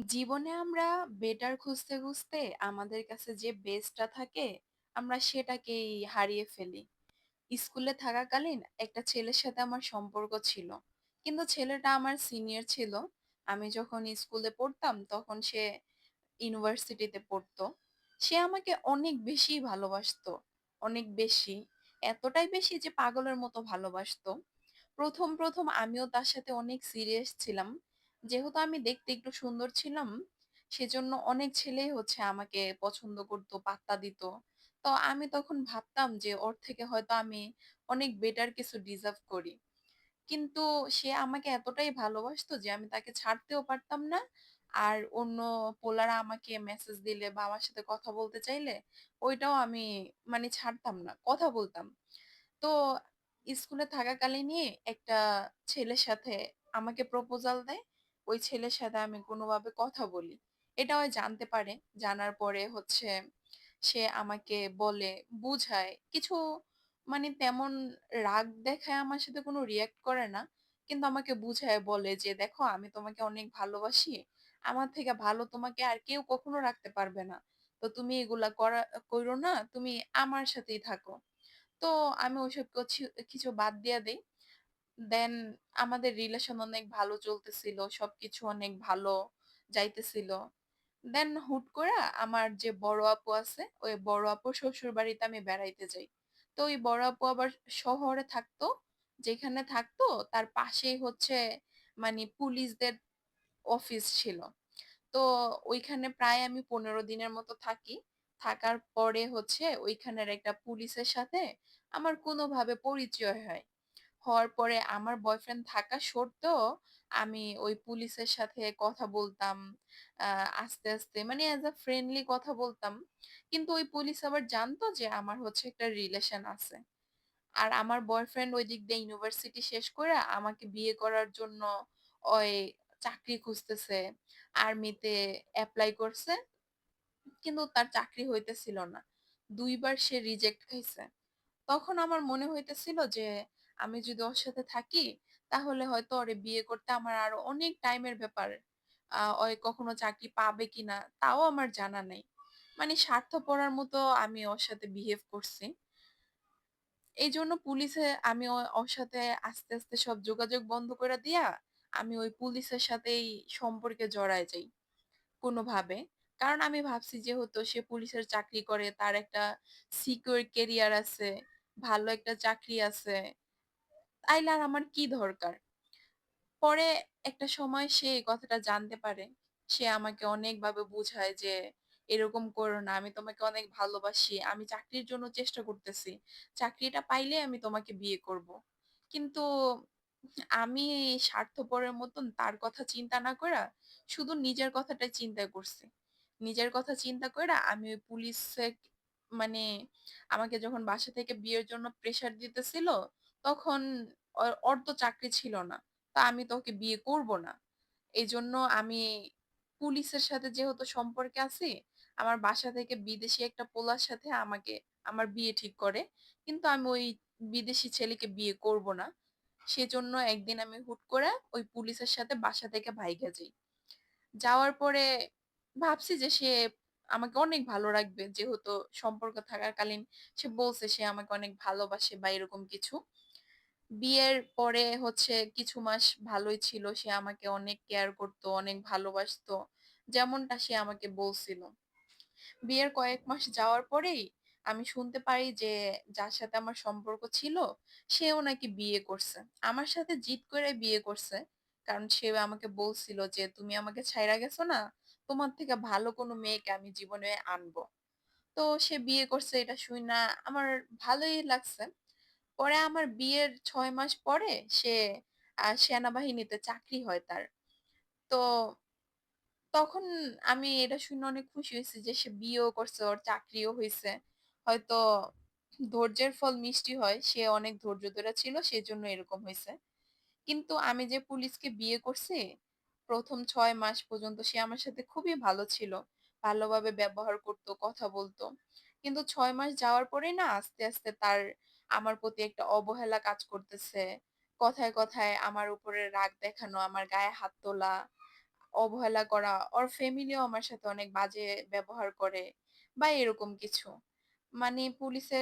জীবনে আমরা বেটার খুঁজতে, খুঁজতে আমাদের কাছে যে বেস্টটা থাকে, আমরা সেটাকেই হারিয়ে ফেলি। স্কুলে থাকাকালীন একটা ছেলের সাথে আমার সম্পর্ক ছিল। কিন্তু ছেলেটা আমার সিনিয়র ছিল। আমি যখন স্কুলে পড়তাম তখন সে ইউনিভার্সিটিতে পড়তো। সে আমাকে অনেক বেশি ভালোবাসতো। অনেক বেশি। এতটাই বেশি যে পাগলের মতো ভালোবাসতো। ১ম, ১ম আমিও তার সাথে অনেক সিরিয়াস ছিলাম। যেহেতু আমি দেখতে একটু সুন্দর ছিলাম, সেজন্য অনেক ছেলেই হচ্ছে আমাকে পছন্দ করত, পাত্তা দিত। তো আমি তখন ভাবতাম যে ওর থেকে হয়তো আমি অনেক বেটার কিছু ডিজার্ভ করি। কিন্তু সে আমাকে এতটাই ভালোবাসতো যে আমি তাকে ছাড়তেও পারতাম না। আর অন্য পোলারা আমাকে মেসেজ দিলে বা আমার সাথে কথা বলতে চাইলে, ওইটাও আমি মানে ছাড়তাম না। কথা বলতাম। তো স্কুলে থাকাকালীনই একটা ছেলের সাথে আমাকে প্রপোজাল দেয়। ওই ছেলের সাথে আমি কোনোভাবে কথা বলি। এটা ও জানতে পারে। জানার পরে হচ্ছে সে আমাকে বলে, বুঝায়। কিছু মানে তেমন রাগ দেখায় আমার সাথে কোনো রিঅ্যাক্ট করে না। কিন্তু আমাকে বুঝায় বলে যে, "দেখো আমি তোমাকে অনেক ভালোবাসি। আমার থেকে ভালো তোমাকে আর কেউ কখনো রাখতে পারবে না। তো তুমি এগুলা করা কইরো না। তুমি আমার সাথেই থাকো।" তো আমি ওইসব কিছু বাদ দিয়া দেই। দেন আমাদের রিলেশন অনেক ভালো চলতেছিল। সবকিছু অনেক ভালো যাইতেছিল। দেন হুট কইরা আমার যে বড় আপু আছে, ওই বড় আপুর শ্বশুরবাড়িতে আমি বেড়াইতে যাই। তো ওই বড় আপু আবার শহরে থাকতো। যেখানে থাকতো তার পাশেই হচ্ছে মানে পুলিশদের অফিস ছিল। তো ওইখানে প্রায় আমি ১৫ দিনের মতো থাকি। থাকার পরে হচ্ছে ওইখানের একটা পুলিশের সাথে আমার কোনোভাবে পরিচয় হয়। হওয়ার পরে আমার বয়ফ্রেন্ড থাকা সত্ত্বেও আমি ওই পুলিশের সাথে কথা বলতাম। আ আস্তে, আস্তে মানে এজ আ ফ্রেন্ডলি কথা বলতাম। কিন্তু ওই পুলিশ আবার জানতো যে আমার হচ্ছে একটা রিলেশন আছে। আর আমার বয়ফ্রেন্ড ওই দিক দিয়ে ইউনিভার্সিটি শেষ করে আমাকে বিয়ে করার জন্য ওই চাকরি খুঁজতেছে। আর্মিতে অ্যাপ্লাই করছে। কিন্তু তার চাকরি হইতেছিল না। দুইবার সে রিজেক্ট খাইছে। তখন আমার মনে হইতেছিল যে আমি যদি ওর সাথে থাকি তাহলে হয়তো ওরে বিয়ে করতে আমার আরও অনেক টাইমের ব্যাপার। আ ও কখনো চাকরি পাবে কিনা তাও আমার জানা নাই। মানে স্বার্থপরার মতো আমি ওর সাথে বিহেভ করছি। এইজন্য পুলিশে আমি ওর সাথে আস্তে, আস্তে সব যোগাযোগ বন্ধ করে দিয়া আমি ওই পুলিশের সাথেই সম্পর্কে জড়ায় যাই কোনোভাবে। কারণ আমি ভাবছি যেহেতু সে পুলিশের চাকরি করে, তার একটা সিকিউর ক্যারিয়ার আছে, ভালো একটা চাকরি আছে। তাইলে আমার কি দরকার? পরে একটা সময় সে কথাটা জানতে পারে। সে আমাকে অনেকভাবে বুঝায় যে, "এরকম করো না। আমি তোমাকে অনেক ভালোবাসি। আমি চাকরির জন্য চেষ্টা করতেছি। চাকরিটা পাইলে আমি তোমাকে বিয়ে করব।" কিন্তু আমি স্বার্থপরের মতন তার কথা চিন্তা না কইরা শুধু নিজের কথাটাই চিন্তা করছি। নিজের কথা চিন্তা কইরা আমি ওই পুলিশে মানে আমাকে যখন বাসা থেকে বিয়ের জন্য প্রেশার দিতেছিল, তখন ওর তো চাকরি ছিল না। তা আমি তো ওকে বিয়ে করব না। এজন্য আমি পুলিশের সাথে যেহেতু সম্পর্কে আছি, আমার বাসা থেকে বিদেশি একটা পোলার সাথে আমাকে আমার বিয়ে ঠিক করে। কিন্তু আমি ওই বিদেশি ছেলেকে বিয়ে করব না। সেজন্য একদিন আমি হুট করে ওই পুলিশের সাথে বাসা থেকে ভাইগা যাই। যাওয়ার পরে ভাবছি যে সে আমাকে অনেক ভালো রাখবে। যেহেতু সম্পর্ক থাকাকালীন সে বলছে সে আমাকে অনেক ভালোবাসে বা এরকম কিছু। বিয়ের পরে হচ্ছে কিছু মাস ভালোই ছিল। সে আমাকে অনেক কেয়ার করত, অনেক ভালোবাসতো। যেমনটা সে আমাকে বলছিল। বিয়ের কয়েক মাস যাওয়ার পরেই আমি শুনতে পারি যে যার সাথে আমার সম্পর্ক ছিল সেও নাকি বিয়ে করছে। আমার সাথে জিদ করে বিয়ে করছে। কারণ সে আমাকে বলছিল যে, "তুমি আমাকে ছাইরা গেছো না? তোমার থেকে ভালো কোনো মেয়েকে আমি জীবনে আনব।" তো সে বিয়ে করছে এটা শুইনা আমার ভালোই লাগছে। পরে আমার বিয়ের ৬ মাস পরে সে সেনাবাহিনীতে চাকরি হয় তার। তো তখন আমি এটা শুনে অনেক খুশি হইছি যে সে বিয়েও করছে, ওর চাকরিও হইছে। হয়তো ধৈর্যের ফল মিষ্টি হয়। সে অনেক ধৈর্য ধরে ছিল সেজন্য এরকম হইছে। কিন্তু আমি যে পুলিশকে বিয়ে করছি, ১ম ৬ মাস পর্যন্ত সে আমার সাথে খুবই ভালো ছিল। ভালোভাবে ব্যবহার করতো কথা বলতো কিন্তু ছয় মাস যাওয়ার পরে না আস্তে, আস্তে তার আমার প্রতি একটা অবহেলা কাজ করতেছে। কথায়, কথায় আমার উপরে রাগ দেখানো, আমার গায়ে হাত তোলা। অবহেলা করা, ওর ফ্যামিলিও আমার সাথে অনেক বাজে ব্যবহার করে বা এরকম কিছু। মানে পুলিশে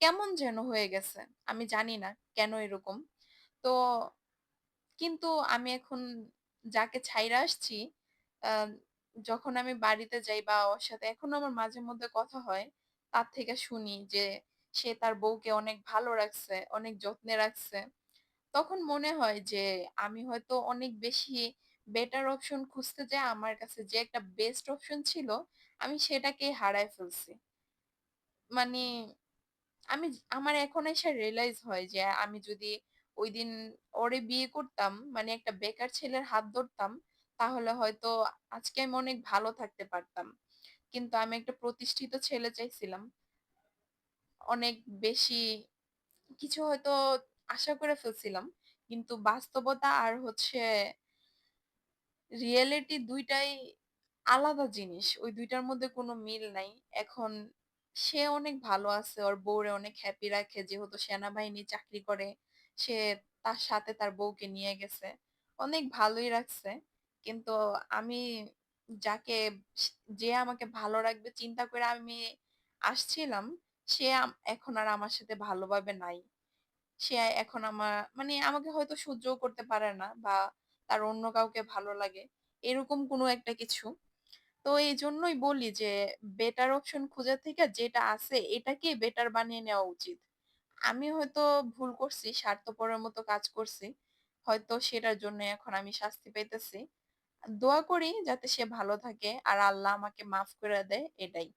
কেমন যেন হয়ে গেছে। আমি জানি না কেন এরকম। তো কিন্তু আমি এখন যাকে ছাইড়া আসছি, যখন আমি বাড়িতে যাই বা ওর সাথে এখনও আমার মাঝে মধ্যে কথা হয়, তার থেকে শুনি যে সে তার বউকে অনেক ভালো রাখছে, অনেক যত্নে রাখছে। তখন মনে হয় যে আমি হয়তো অনেক বেশি বেটার অপশন খুঁজতে যেয়ে আমার কাছে যে একটা বেস্ট অপশন ছিল, আমি সেটাকেই হারায় ফেলছি। মানে আমি আমার এখন এসে রিয়েলাইজ হয় যে আমি যদি ঐদিন ওরে বিয়ে করতাম, মানে একটা বেকার ছেলের হাত ধরতাম, তাহলে হয়তো আজকে আমি অনেক ভালো থাকতে পারতাম। কিন্তু আমি একটা প্রতিষ্ঠিত ছেলে চাইছিলাম। অনেক বেশি কিছু হয়তো আশা করে ফেলছিলাম। কিন্তু বাস্তবতা আর হচ্ছে রিয়েলিটি দুইটাই আলাদা জিনিস। ওই দুইটার মধ্যে কোনো মিল নাই। এখন সে অনেক ভালো আছে। ওর বউরে অনেক হ্যাপি রাখে। যেহেতু সেনাবাহিনী চাকরি করে, সে তার সাথে তার বউকে নিয়ে গেছে। অনেক ভালোই রাখছে। কিন্তু আমি যাকে যে আমাকে ভালো রাখবে চিন্তা করে আমি আসছিলাম, সে এখন আর আমার সাথে ভালোভাবে নাই। সে এখন আমার মানে আমাকে হয়তো সহ্যও করতে পারে না বা তার অন্য কাউকে ভালো লাগে। এরকম কোনো একটা কিছু। তো এই জন্যই বলি যে বেটার অপশন খোঁজার থেকে যেটা আছে এটাকেই বেটার বানিয়ে নেওয়া উচিত। আমি হয়তো ভুল করছি, স্বার্থপরের মতো কাজ করছি। হয়তো সেটার জন্য এখন আমি শাস্তি পেতেছি দোয়া করি যাতে সে ভালো থাকে আর আল্লাহ আমাকে মাফ করে দেয় এটাই।